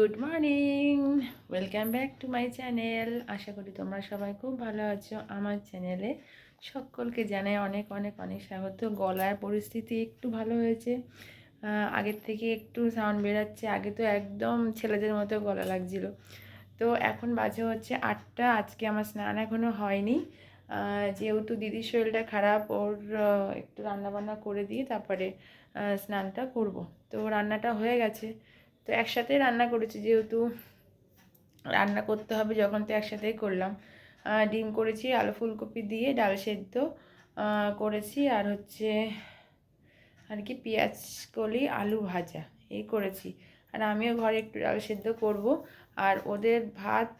Good morning. Welcome back to my channel. আশা করি তোমরা সবাই খুব ভালো আছো আমার চ্যানেলে। সকলকে জানাই অনেক অনেক অনেক স্বাগত। গলার পরিস্থিতি একটু ভালো হয়েছে। আগের থেকে একটু সাউন্ড বেরাচ্ছে। আগে তো একদম ছেলেদের মতো গলা লাগছিল। তো এখন বাজে হচ্ছে আটটা। আজকে আমার স্নান এখনও হয়নি। যেহেতু দিদির শরীরটা খারাপ, ওর একটু রান্নাবান্না করে দিয়ে তারপরে স্নানটা করব। তো রান্নাটা হয়ে গেছে। তো একসাথে রান্না করেছি যেহেতু রান্না করতে হবে, যখন তো একসাথেই করলাম। ডিম করেছি, আলু ফুলকপি দিয়ে ডাল সেদ্ধ করেছি। আর হচ্ছে আর কি, পেঁয়াজ কলি, আলু ভাজা, এই করেছি। আর আমিও ঘরে একটু ডাল সেদ্ধ করব। আর ওদের ভাত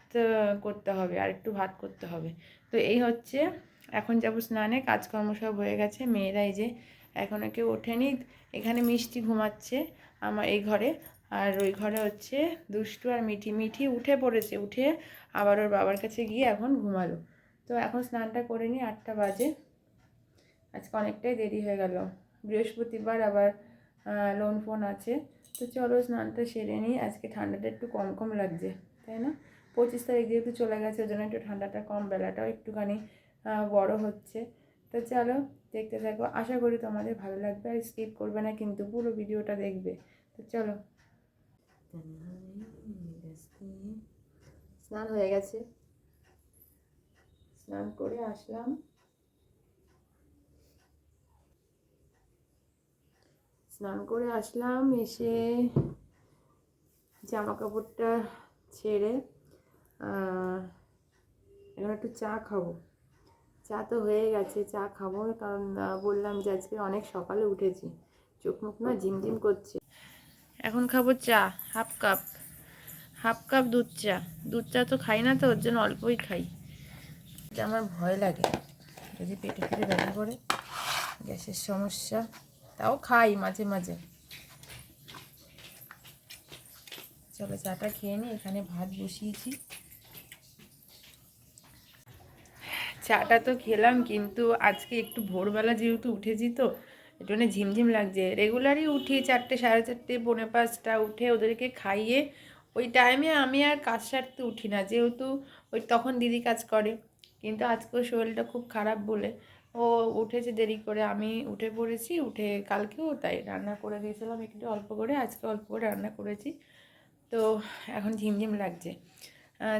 করতে হবে, আর একটু ভাত করতে হবে। তো এই হচ্ছে, এখন যাব স্নানে, কাজকর্ম সব হয়ে গেছে। মেয়েরা এই যে এখনও কেউ ওঠেনি, এখানে মিষ্টি ঘুমাচ্ছে আমার এই ঘরে। আর ওই ঘরে হচ্ছে দুষ্টু আর মিঠি। মিঠি উঠে পড়েছে, উঠে আবার ওর বাবার কাছে গিয়ে এখন ঘুমালো। তো এখন স্নানটা করে নিই আটটা বাজে। আজকে অনেকটাই দেরি হয়ে গেল। বৃহস্পতিবার আবার লোন ফোন আছে। তো চলো স্নানটা সেরে নিই। আজকে ঠান্ডাটা একটু কম কম লাগছে, তাই না? পঁচিশ তারিখ যেহেতু চলে গেছে, ওই জন্য একটু ঠান্ডাটা কম, বেলাটাও একটুখানি বড় হচ্ছে। তো চলো দেখতে থাকো। আশা করি তোমাদের ভালো লাগবে। আর স্কিপ করবে না, কিন্তু পুরো ভিডিওটা দেখবে। তো চলো। স্নান হয়ে গেছে। স্নান করে আসলাম। স্নান করে আসলাম, এসে জামা কাপড়টা ছেড়ে এখন একটু চা খাব। চা তো হয়ে গেছে, চা খাব, কারণ বললাম যে আজকে অনেক সকালে উঠেছি। চোখ মুখ না ঝিমঝিম করছে। এখন খাব চা হাফ কাপ। হাফ কাপ দুধ চা। দুধ চা তো খাই না তো ওর জন্য অল্পই খাই। এটা আমার ভয় লাগে। যদি পেটে ফেটে ব্যথা করে গ্যাসের সমস্যা তাও খাই মাঝে মাঝে। চলো চাটা খেয়ে নিই এখানে ভাত বসিয়েছি। চাটা তো খেলাম কিন্তু আজকে একটু ভোরবেলা যেহেতু উঠেছি তো একটু মানে ঝিমঝিম লাগছে। রেগুলারই উঠি চারটে, সাড়ে চারটে, পৌনে পাঁচটা উঠে ওদেরকে খাইয়ে ওই টাইমে আমি আর কাজ সারতে উঠি না। যেহেতু ওই তখন দিদি কাজ করে, কিন্তু আজকে শরীরটা খুব খারাপ বলে ও উঠেছে দেরি করে। আমি উঠে পড়েছি, উঠে কালকেও তাই রান্না করে দিয়েছিলাম একটু অল্প করে, আজকে অল্প করে রান্না করেছি। তো এখন ঝিমঝিম লাগছে।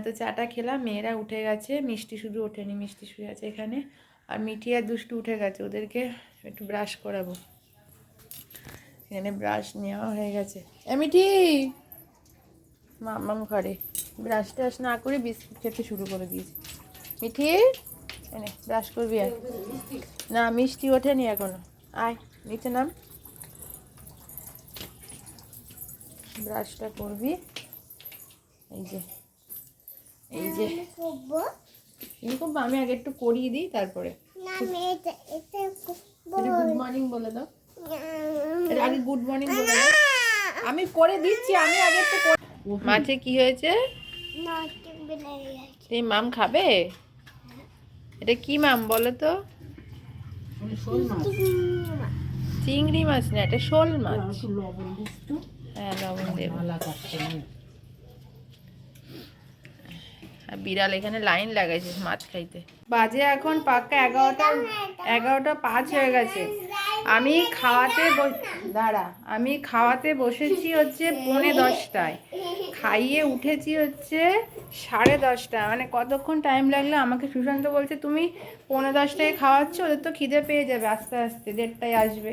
তো চাটা খেলাম, মেয়েরা উঠে গেছে, মিষ্টি শুধু ওঠেনি, মিষ্টি শুয়ে আছে এখানে। আর মিঠি আর দুষ্টু উঠে গেছে ওদেরকে একটু ব্রাশ করাবো। এখানে ব্রাশ নেওয়া হয়ে গেছে। এ মিঠি মামাম ঘরে। ব্রাশ টাশ না করে বিস্কুট খেতে শুরু করে দিয়েছি। মিঠি এনে ব্রাশ করবি আর। না মিষ্টি ওঠেনি এখনও। আয় নিচে নাম। ব্রাশটা করবি। এই যে এই যে। আমি আগে একটু করিয়ে দিই তারপরে। গুড মর্নিং বলে। দাও। এটা আগে গুড মর্নিং বলে দাও। আমি করে দিচ্ছি আমি আগে মাছে কি হয়েছে? এই মাম খাবে? এটা কি মাম বলো তো? চিংড়ি মাছ। না এটা শোল মাছ। হ্যাঁ লবণ দেবো। আর বিড়াল এখানে লাইন লাগাইছে মাছ খাইতে। বাজে এখন পাক্কা এগারোটা এগারোটা পাঁচ হয়ে গেছে। আমি খাওয়াতে দাঁড়া, আমি খাওয়াতে বসেছি হচ্ছে পৌনে দশটায়। খাইয়ে উঠেছি হচ্ছে সাড়ে দশটা। মানে কতক্ষণ টাইম লাগল? আমাকে সুশান্ত বলছে, তুমি পৌনে দশটায় খাওয়াচ্ছ, ওদের তো খিদে পেয়ে যাবে আস্তে আস্তে, দেড়টায় আসবে।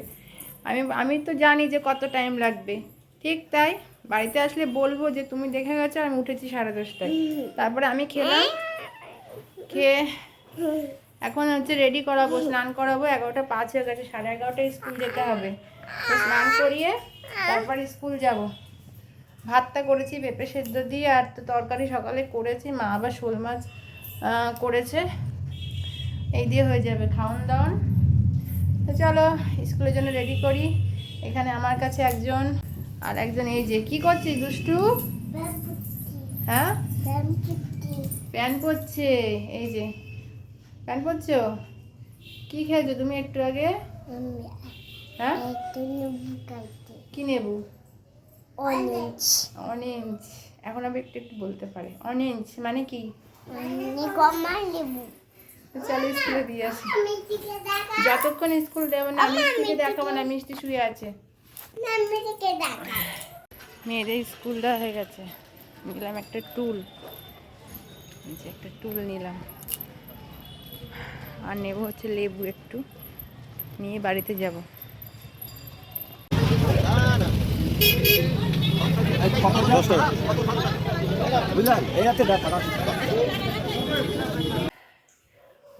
আমি আমি তো জানি যে কত টাইম লাগবে। ঠিক তাই? বাড়িতে আসলে বলব যে তুমি দেখে গেছো আমি উঠেছি সাড়ে দশটায়। তারপরে আমি খেলাম খেয়ে এখন হচ্ছে রেডি করাবো স্নান করাবো। এগারোটা পাঁচ হয়ে গেছে সাড়ে এগারোটায় স্কুল যেতে হবে। তো স্নান করিয়ে তারপর স্কুল যাব। ভাতটা করেছি পেঁপে সেদ্ধ দিয়ে আর তো তরকারি সকালে করেছি। মা আবার শোল মাছ করেছে। এই দিয়ে হয়ে যাবে খাওয়ান দাওয়ান তো চলো স্কুলের জন্য রেডি করি। এখানে আমার কাছে একজন আর একজন এই যে, কি করছিস দুষ্টু? হ্যাঁ? প্যান পরছে, এই যে। প্যান পরছো? কি খেয়েছো তুমি একটু আগে? হ্যাঁ? কি নেবু? অরেঞ্জ। অরেঞ্জ এখন আমি একটু একটু বলতে পারে। অরেঞ্জ মানে কি? মানে চলো স্কুলে দিয়ে আসি। যতক্ষণ স্কুল দেবো না মিষ্টিকে দেখাবো না, মিষ্টি শুয়ে আছে। মেয়েদের স্কুল দেওয়া হয়ে গেছে। নিলাম একটা টুল। যে একটা টুল নিলাম। আর নেব হচ্ছে লেবু একটু। নিয়ে বাড়িতে যাব।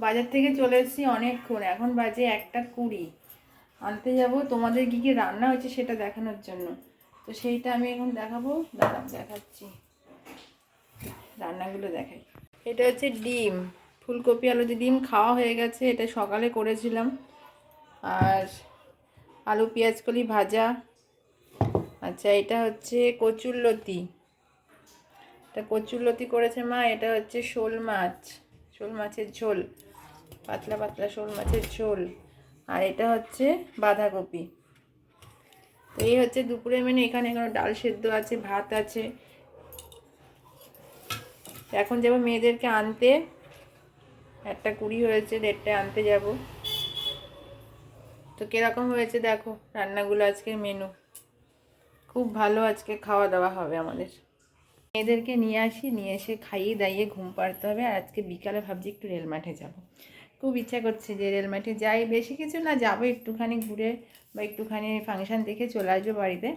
বাজার থেকে চলে এসেছি অনেকক্ষণ। এখন বাজে একটা কুড়ি। আনতে যাব। তোমাদের কী কী রান্না হয়েছে সেটা দেখানোর জন্য। তো সেইটা আমি এখন দেখাবো। দাঁড়াও, দেখাচ্ছি। রান্নাগুলো দেখাই। এটা হচ্ছে ডিম। ফুলকপি, আলু দিয়ে ডিম খাওয়া হয়ে গেছে। এটা সকালে করেছিলাম। আর আলু পেঁয়াজ কলি ভাজা। আচ্ছা এটা হচ্ছে কচুর লতি। এটা কচুর লতি করেছে মা। এটা হচ্ছে শোল মাছ। শোল মাছের ঝোল। পাতলা পাতলা শোল মাছের ঝোল। আর এটা হচ্ছে বাঁধাকপি। তো এই হচ্ছে দুপুরে মেনে এখানে এখানে ডাল সেদ্ধ আছে, ভাত আছে। এখন যাব মেয়েদেরকে আনতে। একটা কুড়ি হয়েছে, দেড়টায় আনতে যাব। তো কীরকম হয়েছে দেখো রান্নাগুলো আজকের মেনু খুব ভালো আজকে খাওয়া দাওয়া হবে আমাদের। মেয়েদেরকে নিয়ে আসি, নিয়ে এসে খাইয়ে দাইয়ে ঘুম পাড়তে হবে। আর আজকে বিকালে ভাবছি একটু রেল মাঠে যাব। খুব ইচ্ছা করছে যে রেল মাঠে যাই, বেশি কিছু না, যাব একটুখানি ঘুরে বা একটুখানি ফাংশন দেখে চলে আসব বাড়িতে।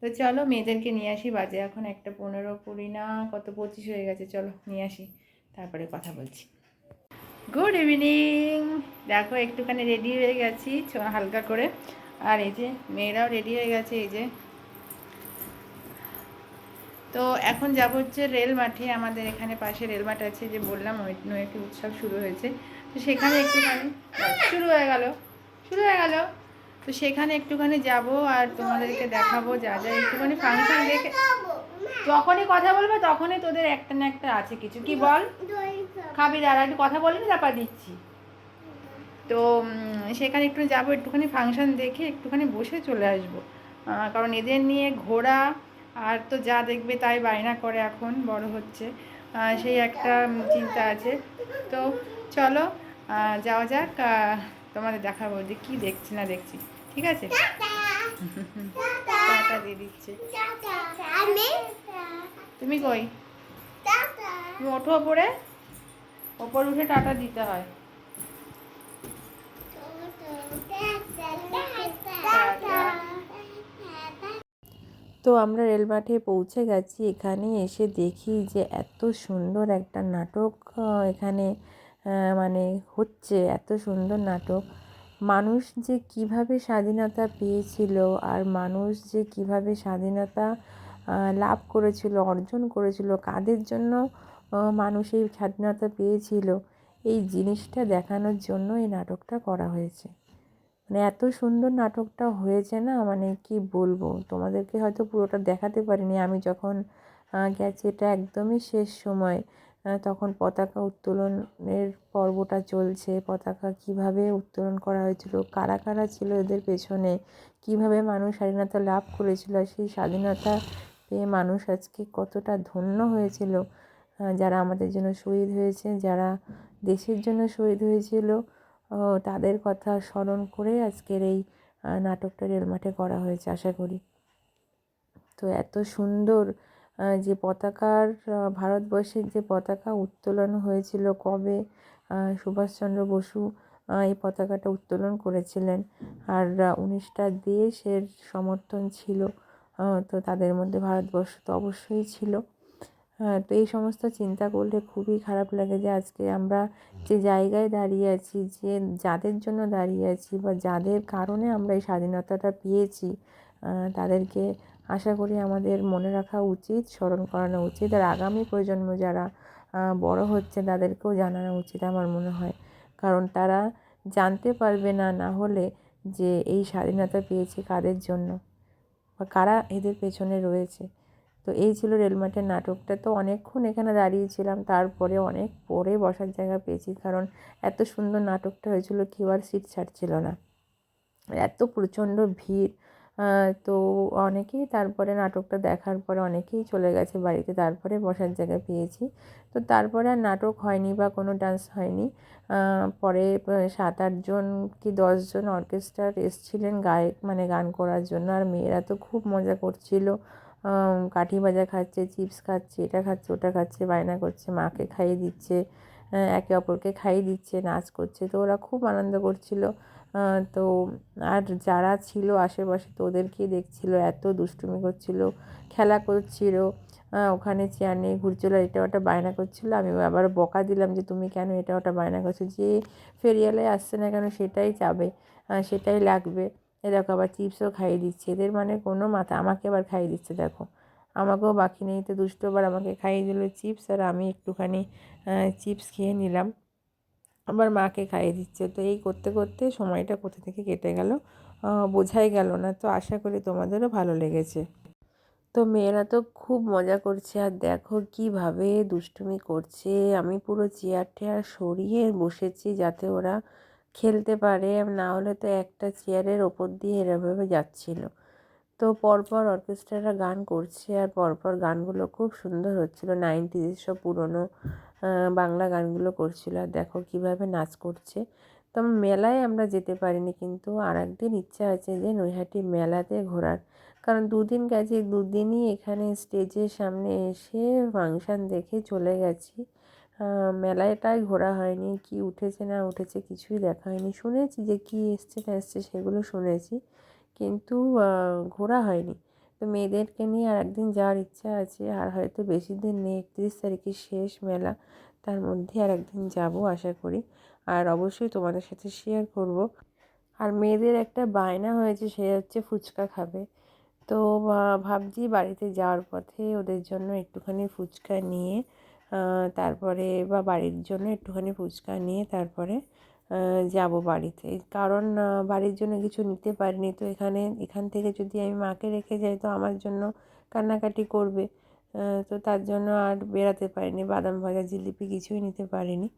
তো চলো, মেয়েদেরকে নিয়ে আসি, বাজে এখন একটা পনেরো কুড়ি না, কত পঁচিশ হয়ে গেছে, চলো নিয়ে আসি, তারপরে কথা বলছি। গুড ইভিনিং দেখো, একটুখানি রেডি হয়ে গেছি হালকা করে। আর এই যে, মেয়েরাও রেডি হয়ে গেছে, এই যে তো এখন যাব হচ্ছে রেল মাঠে, আমাদের এখানে পাশে রেল মাঠ আছে, যে বললাম নৈহাটি উৎসব শুরু হয়েছে। তো সেখানে একটুখানি, শুরু হয়ে গেল, শুরু হয়ে গেল। তো সেখানে একটুখানি যাব আর তোমাদেরকে দেখাবো যা যা, একটুখানি ফাংশন দেখে যখনই কথা বলবে তখনই তোদের একটা না একটা আছে কিছু। কি বল? খাবি দাঁড়া, একটু কথা বলবি, তারপর দিচ্ছি। তো সেখানে একটু যাব, একটুখানি ফাংশন দেখে একটুখানি বসে চলে আসব। কারণ এদের নিয়ে ঘোরা আর তো যা দেখবে তাই বায়না করে এখন, বড় হচ্ছে। সেই একটা চিন্তা আছে। তো চলো যাওয়া যাক তোমাদের দেখাবো যে কী দেখছি না দেখছি। ঠিক আছে? দিয়ে দিচ্ছে। তুমি কই? ওঠো ওপরে। ওপর উঠে টাটা দিতে হয়। তো আমরা রেলমাঠে পৌঁছে গেছি। এখানে এসে দেখি যে এত সুন্দর একটা নাটক এখানে মানে হচ্ছে এত সুন্দর নাটক। মানুষ যে কীভাবে স্বাধীনতা পেয়েছিল আর মানুষ যে কীভাবে স্বাধীনতা লাভ করেছিল, অর্জন করেছিল, কাদের জন্য মানুষ এই স্বাধীনতা পেয়েছিল, এই জিনিসটা দেখানোর জন্য এই নাটকটা করা হয়েছে। মানে এত সুন্দর নাটকটা হয়েছে না? মানে কি বলব? তোমাদেরকে হয়তো পুরোটা দেখাতে পারিনি। আমি যখন গেছি এটা একদমই শেষ সময়। তখন পতাকা উত্তোলনের পর্বটা চলছে। পতাকা কীভাবে উত্তোলন করা হয়েছিল? কারা কারা ছিল এদের পেছনে? কীভাবে মানুষ স্বাধীনতা লাভ করেছিল? আর সেই স্বাধীনতা পেয়ে মানুষ আজকে কতটা ধন্য হয়েছিল? যারা আমাদের জন্য শহীদ হয়েছে, যারা দেশের জন্য শহীদ হয়েছিল তাদের কথা স্মরণ করে আজকের এই নাটকটা রেলমাঠে করা হয়েছে, আশা করি। তো এত সুন্দর যে পতাকার ভারতবর্ষের যে পতাকা উত্তোলন হয়েছিল কবে সুভাষচন্দ্র বসু এই পতাকাটা উত্তোলন করেছিলেন। আর উনিশটা দেশের সমর্থন ছিল তো তাদের মধ্যে ভারতবর্ষ তো অবশ্যই ছিল। হ্যাঁ তো এই সমস্ত চিন্তা করলে খুবই খারাপ লাগে যে আজকে আমরা যে জায়গায় দাঁড়িয়ে আছি, যে যাদের জন্য দাঁড়িয়ে আছি বা যাদের কারণে আমরা এই স্বাধীনতাটা পেয়েছি তাদেরকে আশা করি আমাদের মনে রাখা উচিত, স্মরণ করানো উচিত। আর আগামী প্রজন্ম যারা বড় হচ্ছে তাদেরকেও জানানো উচিত আমার মনে হয়। কারণ তারা জানতে পারবে না না হলে যে এই স্বাধীনতা পেয়েছে কাদের জন্য বা কারা এদের পেছনে রয়েছে। তো এই ছিল রেলমাঠের নাটকটা। তো অনেকক্ষণ এখানে দাঁড়িয়েছিলাম, তারপরে অনেক পরে বসার জায়গা পেয়েছি, কারণ এত সুন্দর নাটকটা হয়েছিল, কেউ আর সিট ছাড়ছিল না। এত প্রচণ্ড ভিড় তো অনেকেই তারপরে নাটকটা দেখার পরে অনেকেই চলে গেছে বাড়িতে, তারপরে বসার জায়গা পেয়েছি। তো তারপরে আর নাটক হয়নি বা কোনো ডান্স হয়নি। পরে সাত আটজন কি দশজন অর্কেস্ট্রার এসছিলেন গায়ক মানে গান করার জন্য, আর মেয়েরা তো খুব মজা করছিল। কাঠি ভাজা খাচ্ছে চিপস খাচ্ছে এটা খাচ্ছে ওটা খাচ্ছে বায়না করছে মাকে খাইয়ে দিচ্ছে আহ, একে অপরকে খাইয়ে দিচ্ছে নাচ করছে তো ওরা খুব আনন্দ করছিল। তো আর যারা ছিল আশেপাশে তো ওদেরকেই দেখছিল এত দুষ্টুমি করছিল খেলা করছিল ওখানে চেয়ার নিয়ে ঘুরছিল এটা ওটা বায়না করছিল। আমি আবার বকা দিলাম যে তুমি কেন এটা ওটা বায়না করছ? যে ফেরিয়ালে আসছে না কেন সেটাই চাবে সেটাই লাগবে। এ দেখো আবার চিপসও খাইয়ে দিচ্ছে। এদের মানে কোনো মাথা, আমাকে আবার খাইয়ে দিচ্ছে দেখো। আমাকেও বাকি নেই, তো দুষ্ট আবার আমাকে খাইয়ে দিল চিপস আর আমি একটুখানি চিপস খেয়ে নিলাম। আবার মাকে খাইয়ে দিচ্ছে। তো এই করতে করতে সময়টা কোথা থেকে কেটে গেল? বোঝাই গেল না। তো আশা করি তোমাদেরও ভালো লেগেছে। তো মেয়েরা তো খুব মজা করছে। আর দেখো কীভাবে দুষ্টুমি করছে। আমি পুরো চেয়ার টেয়ার সরিয়ে বসেছি যাতে ওরা খেলতে পারে না হলে তো একটা চেয়ারের ওপর দিয়ে এরভাবে যাচ্ছিল। তো পরপর অর্কেস্ট্রারা গান করছে, আর পরপর গানগুলো খুব সুন্দর হচ্ছিল। নাইনটিজের সব পুরনো বাংলা গানগুলো করছিল। আর দেখো কীভাবে নাচ করছে। তো মেলায় আমরা যেতে পারিনি, কিন্তু আর একদিন ইচ্ছা আছে যে নৈহাটি মেলাতে ঘোরার। কারণ দুদিন গেছি, দুদিনই এখানে স্টেজের সামনে এসে ফাংশান দেখে চলে গেছি। আহ, মেলায়টাই ঘোরা হয়নি কি উঠেছে না উঠেছে কিছুই দেখা হয়নি। শুনেছি যে কি এসছে না এসছে সেগুলো শুনেছি কিন্তু ঘোরা হয়নি। তো মেয়েদেরকে নিয়ে আর একদিন যাওয়ার ইচ্ছা আছে আর হয়তো বেশি দিন নেই একত্রিশ তারিখে শেষ মেলা তার মধ্যে আর একদিন যাব আশা করি। আর অবশ্যই তোমাদের সাথে শেয়ার করব। আর মেয়েদের একটা বায়না হয়েছে সে হচ্ছে ফুচকা খাবে। তো ভাবছি বাড়িতে যাওয়ার পথে ওদের জন্য একটুখানি ফুচকা নিয়ে তারপরে বা বাড়ির জন্য একটুখানি ফুচকা নিয়ে তারপরে যাব বাড়িতে। কারণ বাড়ির জন্য কিছু নিতে পারিনি। তো এখানে, এখান থেকে যদি আমি মাকে রেখে যাই, তো আমার জন্য কান্নাকাটি করবে। তো তার জন্য আর বেরাতে পারিনি। বাদাম ভাজা, জিলিপি কিছুই নিতে পারিনি।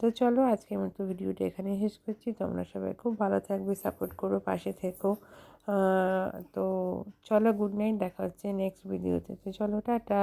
তো চলো আজকের মতো ভিডিওটা এখানে শেষ করছি। তোমরা সবাই খুব ভালো থাকবে, সাপোর্ট করো, পাশে থেকো। তো চলো গুড নাইট, দেখা হচ্ছে নেক্সট ভিডিওতে। তো চলো, টাটা।